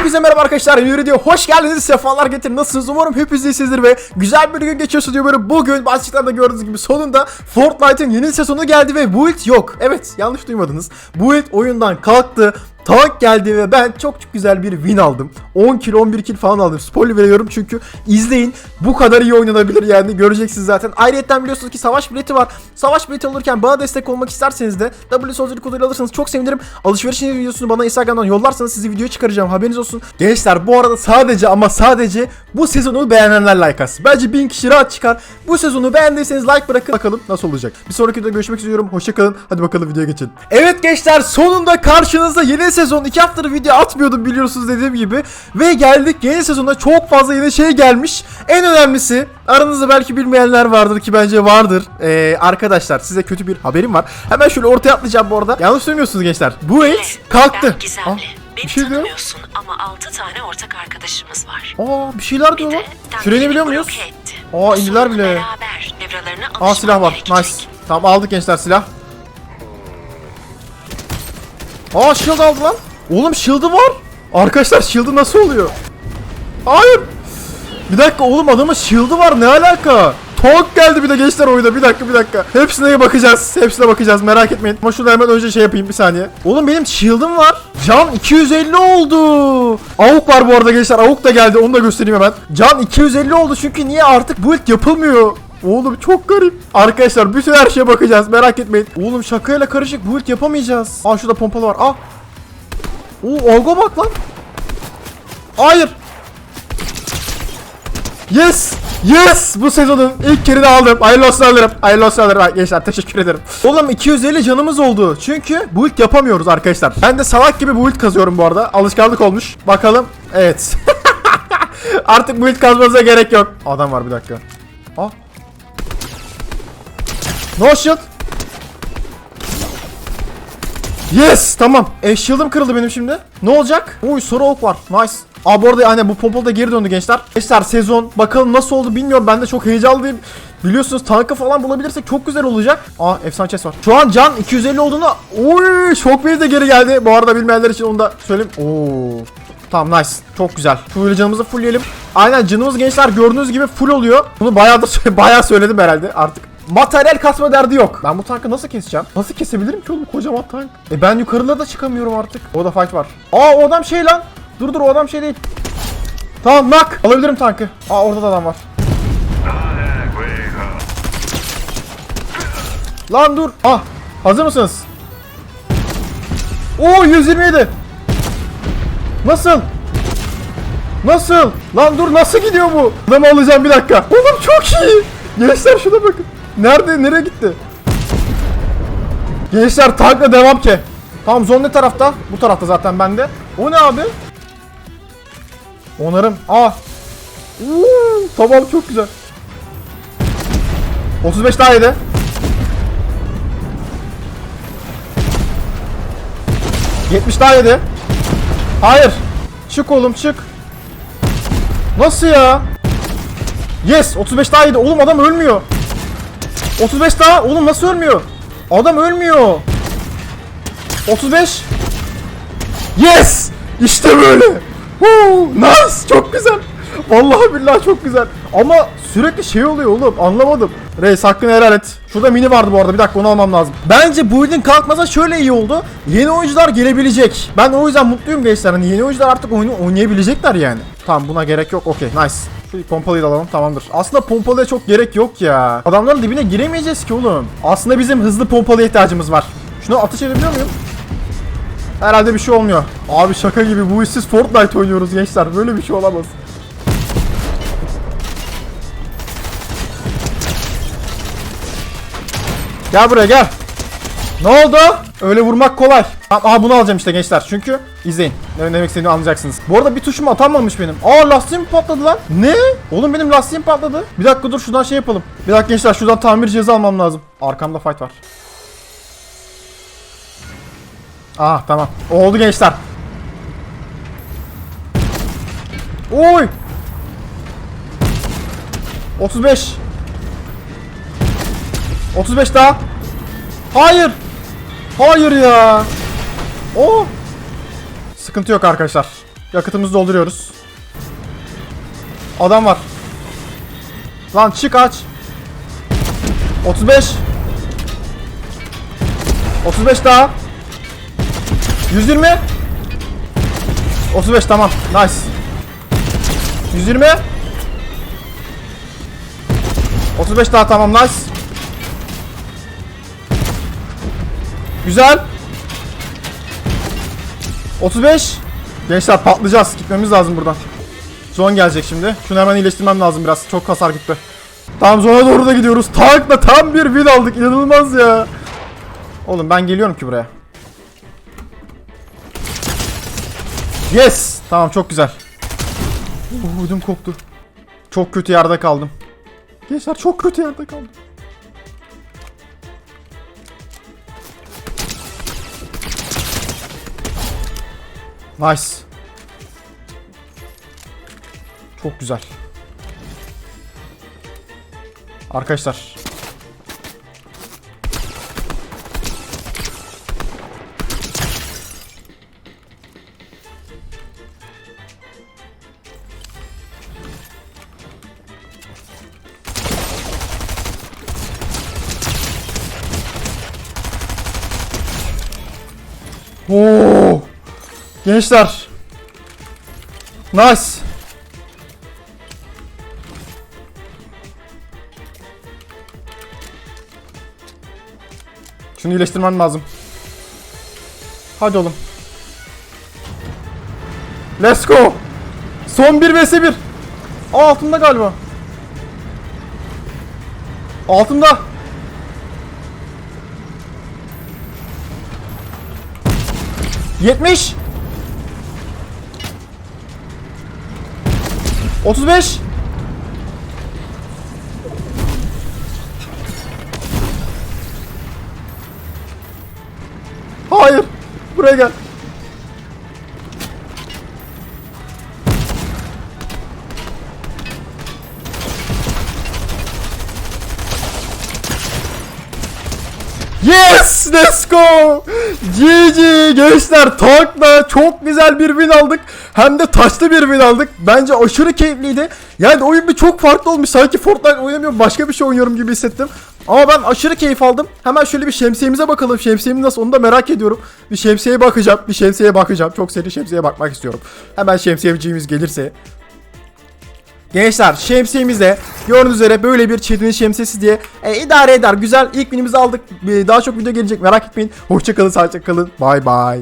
Hepinize merhaba arkadaşlar. Yeni video hoş geldiniz. Sefalar getirin. Nasılsınız? Umarım hepiniz iyisinizdir ve güzel bir gün geçiyorsunuz diyorum. Bugün başlıklarda gördüğünüz gibi sonunda Fortnite'ın yeni sezonu geldi ve build yok. Evet yanlış duymadınız. Build oyundan kalktı. Tank geldi ve ben çok çok güzel bir win aldım. 10 kill 11 kill falan aldım. Spoiler veriyorum çünkü izleyin. Bu kadar iyi oynanabilir yani göreceksiniz zaten. Ayrıca biliyorsunuz ki savaş bileti var. Savaş bileti olurken bana destek olmak isterseniz de W Soldier koduyla alırsanız çok sevinirim. Alışveriş videosunu bana Instagram'dan yollarsanız sizi videoya çıkaracağım haberiniz olsun. Gençler bu arada sadece ama sadece bu sezonu beğenenler like atsın. Bence 1000 kişi rahat çıkar. Bu sezonu beğendiyseniz like bırakın bakalım nasıl olacak. Bir sonraki videoda görüşmek üzere. Hoşçakalın. Hadi bakalım videoya geçelim. Evet gençler sonunda karşınızda yeni sezon. 2 haftadır video atmıyordum biliyorsunuz dediğim gibi. Ve geldik yeni sezonda çok fazla yeni şey gelmiş. En önemlisi aranızda belki bilmeyenler vardır ki bence vardır. Ee, arkadaşlar size kötü bir haberim var. Hemen şöyle ortaya atlayacağım bu arada. Yanlış duymuyorsunuz gençler. Bu et kalktı. Beni bir şey diyor. tanımıyorsun ama 6 tane ortak arkadaşımız var. Aa bir şeyler diyor lan. Şurayı biliyor muyuz? Aa, indiler bile. Beraber Aa silah var. Nice. Tamam aldık gençler silah. Aa shield aldı lan. Oğlum shield'ı var. Arkadaşlar shield'ı nasıl oluyor? Hayır. Bir dakika oğlum adamın shield'ı var ne alaka? Tank geldi bir de gençler oyuna bir dakika bir dakika. Hepsine bakacağız. Hepsine bakacağız merak etmeyin. Ama şurada hemen önce şey yapayım bir saniye. Oğlum benim shield'ım var. Can 250 oldu. Avuk var bu arada gençler. Avuk da geldi. Onu da göstereyim hemen. Can 250 oldu çünkü niye artık build yapılmıyor? Oğlum çok garip. Arkadaşlar bütün her şeye bakacağız. Merak etmeyin. Oğlum şakayla karışık build yapamayacağız. Aa şurada pompalı var. Aa. Oo Olga bak lan. Hayır. Yes! Yes! Bu sezonun ilk kerini aldım. Hayırlı olsun alırım. Hayırlı olsun alırım. Gençler teşekkür ederim. Oğlum 250 canımız oldu. Çünkü build yapamıyoruz arkadaşlar. Ben de salak gibi build kazıyorum bu arada. Alışkanlık olmuş. Bakalım. Evet. Artık build kazmanıza gerek yok. Adam var bir dakika. Aa. No shield. Yes tamam. E shield'ım kırıldı benim şimdi. Ne olacak? Uy soru ok var. Nice. Aa bu arada aynen bu pompalı da geri döndü gençler. Gençler sezon bakalım nasıl oldu bilmiyorum. Ben de çok heyecanlıyım. Biliyorsunuz tankı falan bulabilirsek çok güzel olacak. Aa efsane chest var. Şu an can 250 olduğunda Uy Shockwave de geri geldi. Bu arada bilmeyenler için onu da söyleyeyim. Oo. Tamam nice. Çok güzel. Full canımızı fullleyelim. Aynen canımız gençler gördüğünüz gibi full oluyor. Bunu bayağı da bayağı söyledim herhalde artık. Materyal kasma derdi yok. Ben bu tankı nasıl keseceğim? Nasıl kesebilirim ki oğlum kocaman tank? E ben yukarıda da çıkamıyorum artık. O da fight var. Aa o adam şey lan. Dur dur o adam şey değil. Tamam nak. Alabilirim tankı. Aa orada da adam var. Lan dur. Ah. Hazır mısınız? Oo 127. Nasıl? Nasıl? Lan dur nasıl gidiyor bu? Adamı alacağım bir dakika. Oğlum çok iyi. Gençler şuna bakın. Nerede? Nereye gitti? Gençler tankla devam ki. Tamam zon ne tarafta? Bu tarafta zaten bende. O ne abi? Onarım. Aa. Uuu, tamam çok güzel. 35 daha yedi. Yetmiş daha yedi. Hayır. Çık oğlum çık. Nasıl ya? Yes 35 daha yedi. Oğlum adam ölmüyor. 35 daha. Oğlum nasıl ölmüyor? Adam ölmüyor. 35. Yes! İşte böyle. Woo, nice. Çok güzel. Vallahi billahi çok güzel. Ama sürekli şey oluyor oğlum. Anlamadım. Reis hakkını helal et. Şurada mini vardı bu arada. Bir dakika onu almam lazım. Bence bu build'in kalkmasa şöyle iyi oldu. Yeni oyuncular gelebilecek. Ben o yüzden mutluyum gençler. Hani yeni oyuncular artık oyunu oynayabilecekler yani. Tamam buna gerek yok. Okey nice. Şu pompalıyı da alalım tamamdır. Aslında pompalıya çok gerek yok ya. Adamların dibine giremeyeceğiz ki oğlum. Aslında bizim hızlı pompalıya ihtiyacımız var. Şunu atış edebiliyor muyum? Herhalde bir şey olmuyor. Abi şaka gibi bu işsiz Fortnite oynuyoruz gençler. Böyle bir şey olamaz. Gel buraya gel. Ne oldu? Öyle vurmak kolay. Aha bunu alacağım işte gençler. Çünkü izleyin. Ne demek istediğimi anlayacaksınız. Bu arada bir tuşum atanmamış benim. Aa lastiğim patladı lan. Ne? Oğlum benim lastiğim patladı. Bir dakika dur şuradan şey yapalım. Bir dakika gençler şuradan tamir cihazı almam lazım. Arkamda fight var. Ah tamam. Oldu gençler. Oy. 35. 35 daha. Hayır. Hayır ya. O. Sıkıntı yok arkadaşlar. Yakıtımızı dolduruyoruz. Adam var. Lan çık aç. 35. 35 daha. 120. 35 tamam. Nice. 120. 35 daha tamam nice. Güzel. 35. Gençler patlayacağız. Gitmemiz lazım buradan. Zon gelecek şimdi. Şunu hemen iyileştirmem lazım biraz. Çok hasar gitti. Tamam zona doğru da gidiyoruz. Tankla tam bir win aldık. İnanılmaz ya. Oğlum ben geliyorum ki buraya. Yes. Tamam çok güzel. Ödüm koptu. Çok kötü yerde kaldım. Gençler çok kötü yerde kaldım. Nice. Çok güzel. Arkadaşlar. Oo! Gençler. Nice. Şunu iyileştirmem lazım. Hadi oğlum. Let's go. Son 1 vs 1. Aa altında galiba. Altında. Yetmiş. 35. Hayır. Buraya gel. Yes! Let's go! GG gençler tankla çok güzel bir win aldık. Hem de taşlı bir win aldık. Bence aşırı keyifliydi. Yani oyun bir çok farklı olmuş. Sanki Fortnite oynamıyorum başka bir şey oynuyorum gibi hissettim. Ama ben aşırı keyif aldım. Hemen şöyle bir şemsiyemize bakalım. Şemsiyemiz nasıl onu da merak ediyorum. Bir şemsiyeye bakacağım. Bir şemsiyeye bakacağım. Çok seri şemsiyeye bakmak istiyorum. Hemen şemsiyeciğimiz gelirse. Gençler şemsiyemizde gördüğünüz üzere böyle bir çetin şemsiyesi diye e, idare eder. Güzel ilk winimizi aldık. E, daha çok video gelecek merak etmeyin. Hoşçakalın sağlıcakla kalın. Bay bay.